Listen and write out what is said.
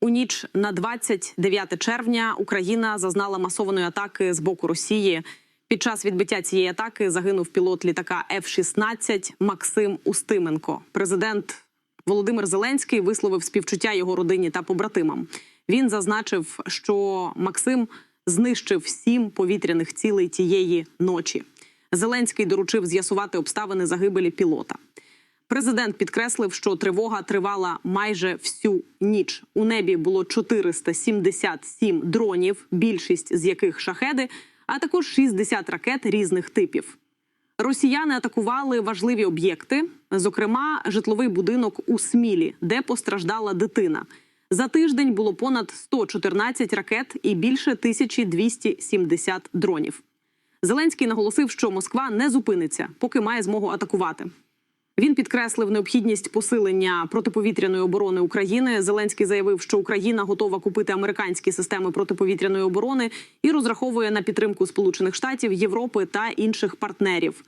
У ніч на 29 червня Україна зазнала масованої атаки з боку Росії. Під час відбиття цієї атаки загинув пілот літака F-16 Максим Устименко. Президент Володимир Зеленський висловив співчуття його родині та побратимам. Він зазначив, що Максим знищив сім повітряних цілей тієї ночі. Зеленський доручив з'ясувати обставини загибелі пілота. Президент підкреслив, що тривога тривала майже всю ніч. У небі було 477 дронів, більшість з яких шахеди, а також 60 ракет різних типів. Росіяни атакували важливі об'єкти, зокрема, житловий будинок у Смілі, де постраждала дитина. За тиждень було понад 114 ракет і більше 1270 дронів. Зеленський наголосив, що Москва не зупиниться, поки має змогу атакувати. Він підкреслив необхідність посилення протиповітряної оборони України. Зеленський заявив, що Україна готова купити американські системи протиповітряної оборони і розраховує на підтримку Сполучених Штатів, Європи та інших партнерів.